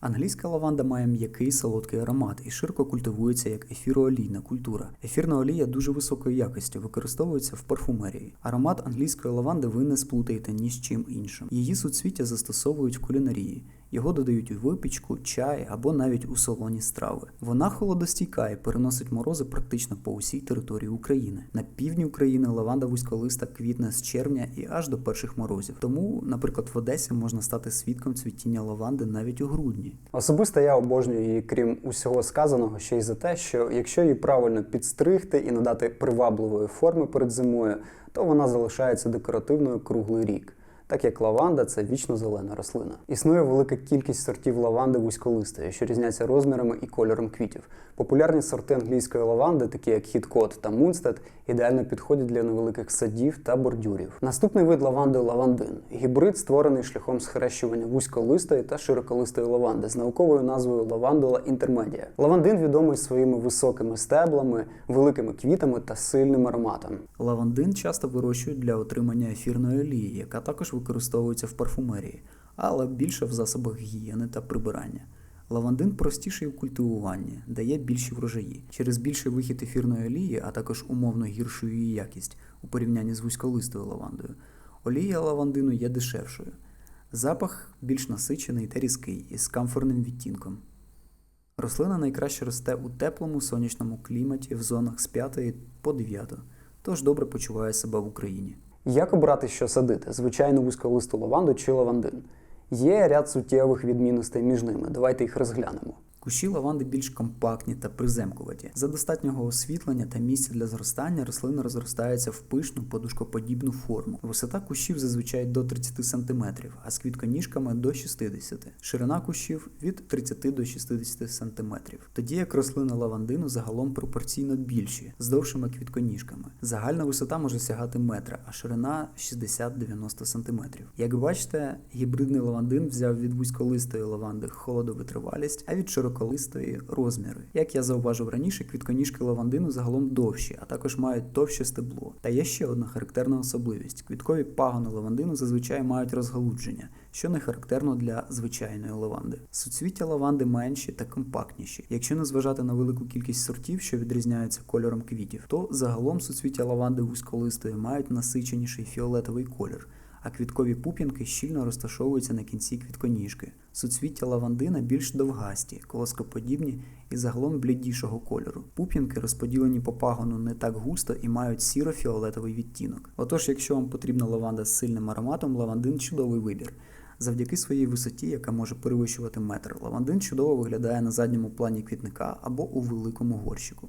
Англійська лаванда має м'який солодкий аромат і широко культивується як ефіроолійна культура. Ефірна олія дуже високої якості, використовується в парфумерії. Аромат англійської лаванди ви не сплутаєте ні з чим іншим. Її суцвіття застосовують в кулінарії. Його додають у випічку, чай або навіть у солоні страви. Вона холодостійка і переносить морози практично по усій території України. На півдні України лаванда вузьколиста квітне з червня і аж до перших морозів. Тому, наприклад, в Одесі можна стати свідком цвітіння лаванди навіть у грудні. Особисто я обожнюю її, крім усього сказаного, ще й за те, що якщо її правильно підстригти і надати привабливої форми перед зимою, то вона залишається декоративною круглий рік. Так як лаванда це вічно зелена рослина. Існує велика кількість сортів лаванди вузьколистої, що різняться розмірами і кольором квітів. Популярні сорти англійської лаванди, такі як Хіткот та Мунстед, ідеально підходять для невеликих садів та бордюрів. Наступний вид лаванди лавандин гібрид, створений шляхом схрещування вузьколистої та широколистої лаванди з науковою назвою лавандула інтермедія. Лавандин відомий своїми високими стеблами, великими квітами та сильним ароматом. Лавандин часто вирощують для отримання ефірної олії, яка також використовується в парфумерії, але більше в засобах гігієни та прибирання. Лавандин простіший у культивуванні, дає більші врожаї. Через більший вихід ефірної олії, а також умовно гіршу її якість у порівнянні з вузьколистою лавандою, олія лавандину є дешевшою. Запах більш насичений та різкий із камфорним відтінком. Рослина найкраще росте у теплому сонячному кліматі в зонах з 5 по 9, тож добре почуває себе в Україні. Як обрати, що садити? Звичайну вузьколисту лаванду чи лавандин? Є ряд суттєвих відмінностей між ними. Давайте їх розглянемо. Кущі лаванди більш компактні та приземкуваті. За достатнього освітлення та місця для зростання рослина розростається в пишну подушкоподібну форму. Висота кущів зазвичай до 30 см, а з квітконіжками до 60 Ширина кущів від 30 до 60 см. Тоді як рослини лавандину загалом пропорційно більші, з довшими квітконіжками. Загальна висота може сягати метра, а ширина 60-90 см. Як бачите, гібридний лавандин взяв від вузьколистої лаванди холодовитривалість, а від широколистої розміри. Як я зауважив раніше, квітконіжки лавандину загалом довші, а також мають товще стебло. Та є ще одна характерна особливість: квіткові пагони лавандину зазвичай мають розгалудження, що не характерно для звичайної лаванди. Суцвіття лаванди менші та компактніші. Якщо не зважати на велику кількість сортів, що відрізняються кольором квітів, то загалом суцвіття лаванди вузьколистої мають насиченіший фіолетовий колір. А квіткові пуп'янки щільно розташовуються на кінці квітконіжки. Суцвіття лавандина більш довгасті, колоскоподібні і загалом блідішого кольору. Пуп'янки розподілені по пагону не так густо і мають сіро-фіолетовий відтінок. Отож, якщо вам потрібна лаванда з сильним ароматом, лавандин чудовий вибір. Завдяки своїй висоті, яка може перевищувати метр, лавандин чудово виглядає на задньому плані квітника або у великому горщику.